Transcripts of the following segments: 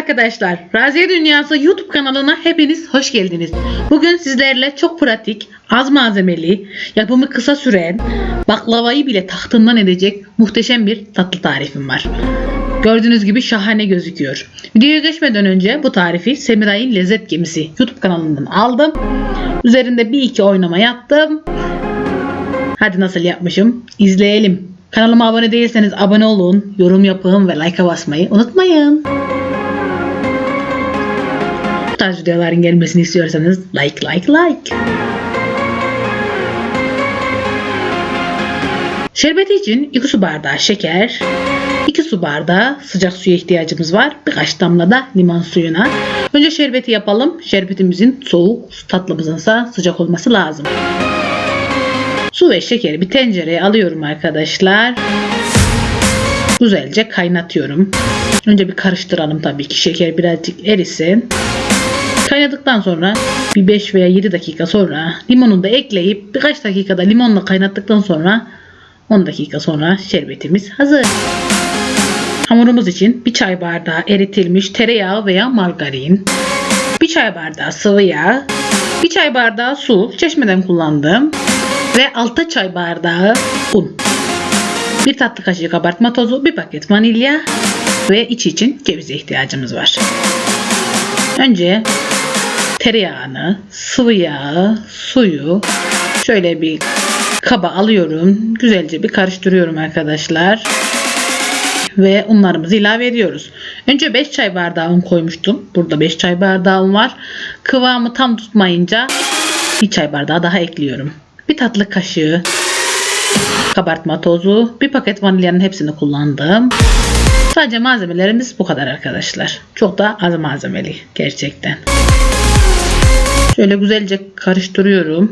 arkadaşlar. Raziye Dünyası YouTube kanalına hepiniz hoş geldiniz. Bugün sizlerle çok pratik, az malzemeli, yapımı kısa süren, baklavayı bile tahtından edecek muhteşem bir tatlı tarifim var. Gördüğünüz gibi şahane gözüküyor. Videoya geçmeden önce bu tarifi Semiray'ın Lezzet Gemisi YouTube kanalından aldım. Üzerinde bir iki oynama yaptım. Hadi nasıl yapmışım? İzleyelim. Kanalıma abone değilseniz abone olun, yorum yapın ve like'a basmayı unutmayın. Tarz videoların gelmesini istiyorsanız like like like. Şerbeti için 2 su bardağı şeker, 2 su bardağı sıcak suya ihtiyacımız var. Birkaç damla da limon suyuna. Önce şerbeti yapalım. Şerbetimizin soğuk, tatlımızın ise sıcak olması lazım. Su ve şekeri bir tencereye alıyorum arkadaşlar. Güzelce kaynatıyorum. Önce bir karıştıralım tabii ki şeker birazcık erisin. Kaynadıktan sonra bir 5 veya 7 dakika sonra limonu da ekleyip birkaç dakikada limonla kaynattıktan sonra 10 dakika sonra şerbetimiz hazır. Hamurumuz için bir çay bardağı eritilmiş tereyağı veya margarin, bir çay bardağı sıvı yağ, bir çay bardağı su, çeşmeden kullandım ve 6 çay bardağı un. Bir tatlı kaşığı kabartma tozu, bir paket vanilya ve içi için cevize ihtiyacımız var. Önce tereyağını, sıvı yağı, suyu şöyle bir kaba alıyorum. Güzelce bir karıştırıyorum arkadaşlar. Ve unlarımızı ilave ediyoruz. Önce 5 çay bardağı un koymuştum. Burada 5 çay bardağı un var. Kıvamı tam tutmayınca bir çay bardağı daha ekliyorum. Bir tatlı kaşığı kabartma tozu, bir paket vanilyanın hepsini kullandım. Sadece malzemelerimiz bu kadar arkadaşlar. Çok da az malzemeli gerçekten. Şöyle güzelce karıştırıyorum.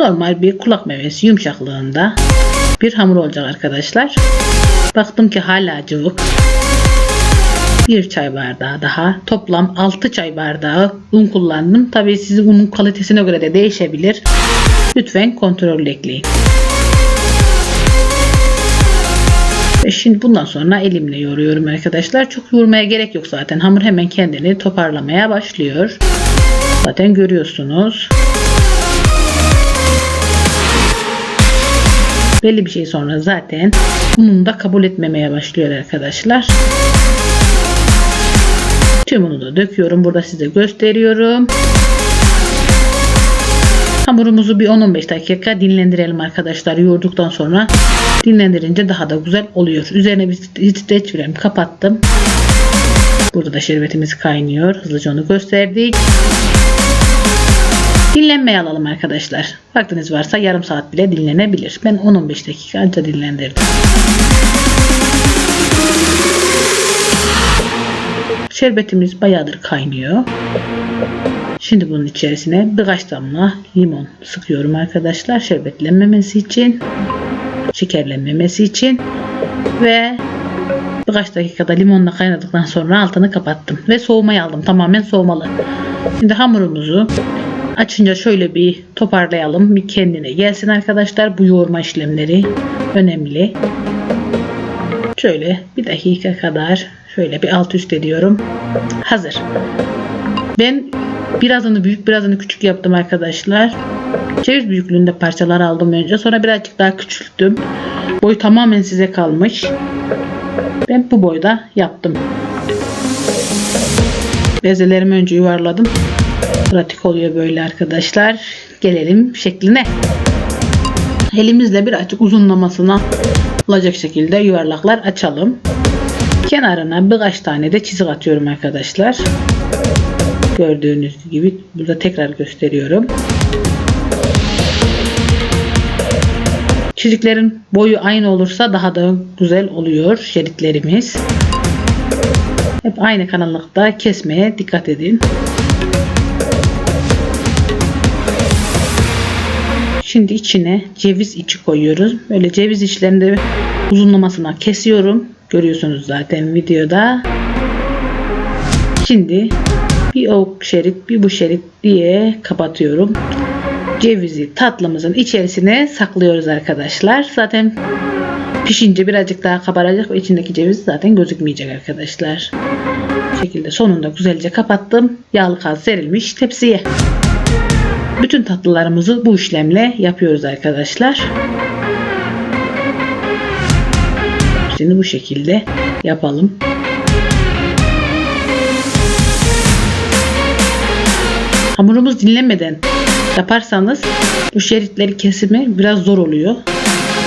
Normal bir kulak memesi yumuşaklığında bir hamur olacak arkadaşlar. Baktım ki hala cıvık. Bir çay bardağı daha. Toplam 6 çay bardağı un kullandım. Tabii sizin unun kalitesine göre de değişebilir. Lütfen kontrollü ekleyin. Ve şimdi bundan sonra elimle yoğuruyorum arkadaşlar. Çok yoğurmaya gerek yok zaten. Hamur hemen kendini toparlamaya başlıyor. Zaten görüyorsunuz. Belli bir şey sonra zaten ununu da kabul etmemeye başlıyor arkadaşlar. Tüm unu da döküyorum. Burada size gösteriyorum. Hamurumuzu bir 10-15 dakika dinlendirelim arkadaşlar. Yoğurduktan sonra dinlendirince daha da güzel oluyor. Üzerine bir streç film kapattım. Burada da şerbetimiz kaynıyor. Hızlıca onu gösterdik. Dinlenmeye alalım arkadaşlar. Vaktiniz varsa yarım saat bile dinlenebilir. Ben 10-15 dakika önce dinlendirdim. Şerbetimiz bayağıdır kaynıyor. Şimdi bunun içerisine birkaç damla limon sıkıyorum arkadaşlar. Şerbetlenmemesi için, şekerlenmemesi için ve birkaç dakikada limonla kaynadıktan sonra altını kapattım ve soğumaya aldım. Tamamen soğumalı. Şimdi hamurumuzu açınca şöyle bir toparlayalım. Bir kendine gelsin arkadaşlar. Bu yoğurma işlemleri önemli. Şöyle bir dakika kadar şöyle bir alt üst ediyorum. Hazır. Ben birazını büyük birazını küçük yaptım arkadaşlar. Ceviz büyüklüğünde parçalar aldım önce. Sonra birazcık daha küçülttüm. Boyu tamamen size kalmış. Ben bu boyda yaptım. Bezelerimi önce yuvarladım. Pratik oluyor böyle arkadaşlar. Gelelim şekline. Elimizle birazcık uzunlamasına olacak şekilde yuvarlaklar açalım. Kenarına birkaç tane de çizik atıyorum arkadaşlar. Gördüğünüz gibi burada tekrar gösteriyorum. Çiziklerin boyu aynı olursa daha da güzel oluyor şeritlerimiz. Hep aynı kalınlıkta kesmeye dikkat edin. Şimdi içine ceviz içi koyuyoruz. Böyle ceviz içlerini de uzunlamasına kesiyorum. Görüyorsunuz zaten videoda. Şimdi bir o şerit bir bu şerit diye kapatıyorum. Cevizi tatlımızın içerisine saklıyoruz arkadaşlar. Zaten Pişince birazcık daha kabaracak ve içindeki ceviz zaten gözükmeyecek arkadaşlar. Bu şekilde sonunda güzelce kapattım. Yağlı kaz serilmiş tepsiye. Bütün tatlılarımızı bu işlemle yapıyoruz arkadaşlar. Şimdi bu şekilde yapalım. Hamurumuz dinlenmeden yaparsanız bu şeritleri kesimi biraz zor oluyor.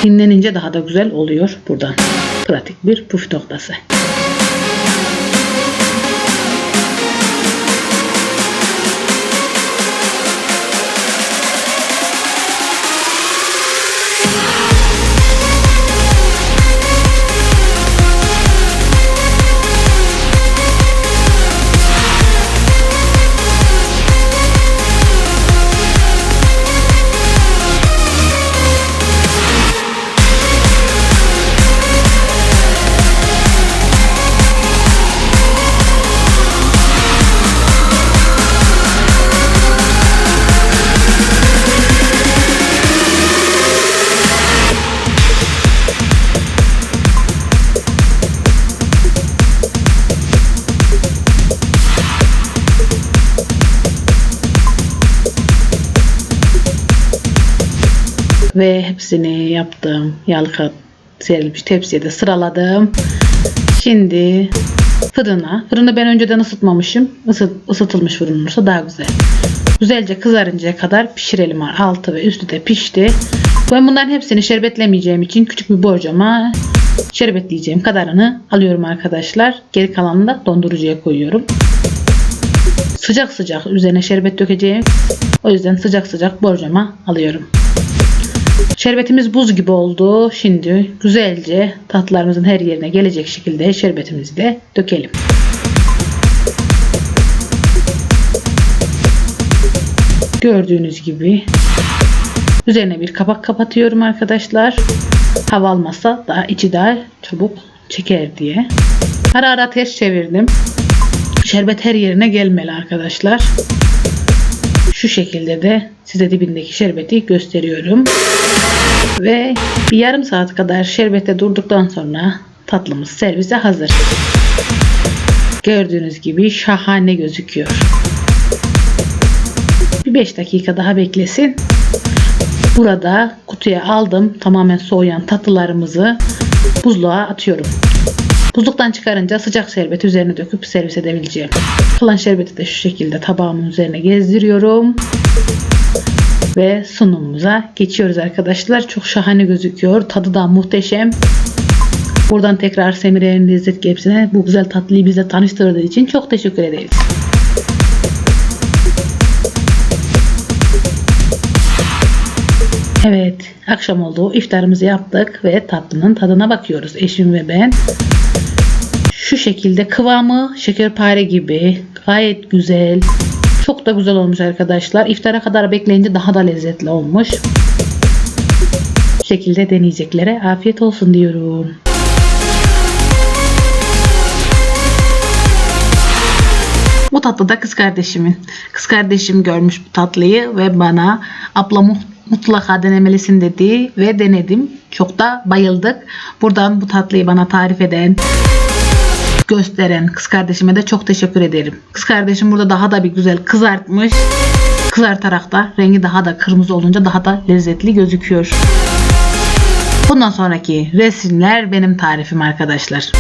Dinlenince daha da güzel oluyor buradan. Pratik bir püf noktası. Ve hepsini yaptım. Yağlı kağıt serilmiş tepsiye de sıraladım. Şimdi fırına. Fırını ben önceden ısıtmamışım. Isı, ısıtılmış fırın olursa daha güzel. Güzelce kızarıncaya kadar pişirelim. Altı ve üstü de pişti. Ben bunların hepsini şerbetlemeyeceğim için küçük bir borcama şerbetleyeceğim kadarını alıyorum arkadaşlar. Geri kalanını da dondurucuya koyuyorum. Sıcak sıcak üzerine şerbet dökeceğim. O yüzden sıcak sıcak borcama alıyorum. Şerbetimiz buz gibi oldu. Şimdi güzelce tatlılarımızın her yerine gelecek şekilde şerbetimizi de dökelim. Gördüğünüz gibi üzerine bir kapak kapatıyorum arkadaşlar. Hava almazsa daha içi daha çabuk çeker diye. Ara ara ters çevirdim. Şerbet her yerine gelmeli arkadaşlar. Şu şekilde de size dibindeki şerbeti gösteriyorum. Ve bir yarım saat kadar şerbette durduktan sonra tatlımız servise hazır. Gördüğünüz gibi şahane gözüküyor. Bir 5 dakika daha beklesin. Burada kutuya aldım tamamen soğuyan tatlılarımızı buzluğa atıyorum. Buzluktan çıkarınca sıcak şerbeti üzerine döküp servis edebileceğim. Kalan şerbeti de şu şekilde tabağımın üzerine gezdiriyorum. Ve sunumumuza geçiyoruz arkadaşlar. Çok şahane gözüküyor. Tadı da muhteşem. Buradan tekrar Semire'nin lezzet hepsine bu güzel tatlıyı bize tanıştırdığı için çok teşekkür ederiz. Evet, akşam oldu. İftarımızı yaptık ve tatlının tadına bakıyoruz eşim ve ben. Şu şekilde kıvamı şekerpare gibi gayet güzel. Çok da güzel olmuş arkadaşlar. İftara kadar bekleyince daha da lezzetli olmuş. Bu şekilde deneyeceklere afiyet olsun diyorum. Bu tatlı da kız kardeşimin. Kız kardeşim görmüş bu tatlıyı ve bana abla mu- mutlaka denemelisin dedi ve denedim. Çok da bayıldık. Buradan bu tatlıyı bana tarif eden, gösteren kız kardeşime de çok teşekkür ederim. Kız kardeşim burada daha da bir güzel kızartmış. Kızartarak da rengi daha da kırmızı olunca daha da lezzetli gözüküyor. Bundan sonraki resimler benim tarifim arkadaşlar.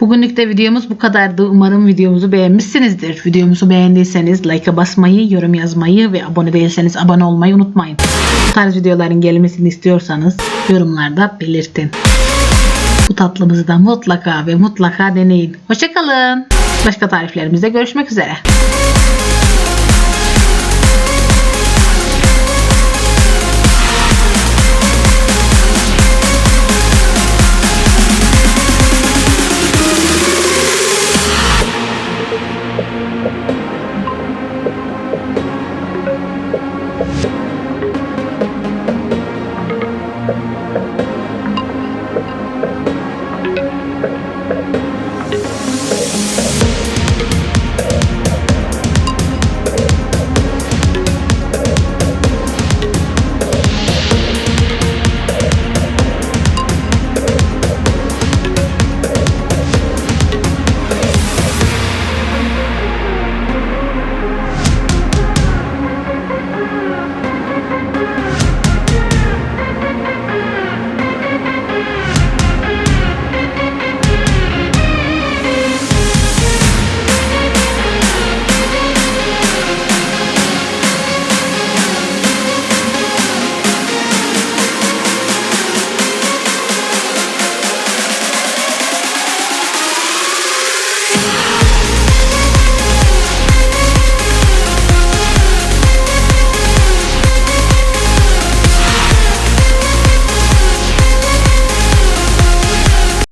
Bugünlük de videomuz bu kadardı. Umarım videomuzu beğenmişsinizdir. Videomuzu beğendiyseniz like'a basmayı, yorum yazmayı ve abone değilseniz abone olmayı unutmayın. Bu tarz videoların gelmesini istiyorsanız yorumlarda belirtin. Bu tatlımızı da mutlaka ve mutlaka deneyin. Hoşçakalın. Başka tariflerimizde görüşmek üzere.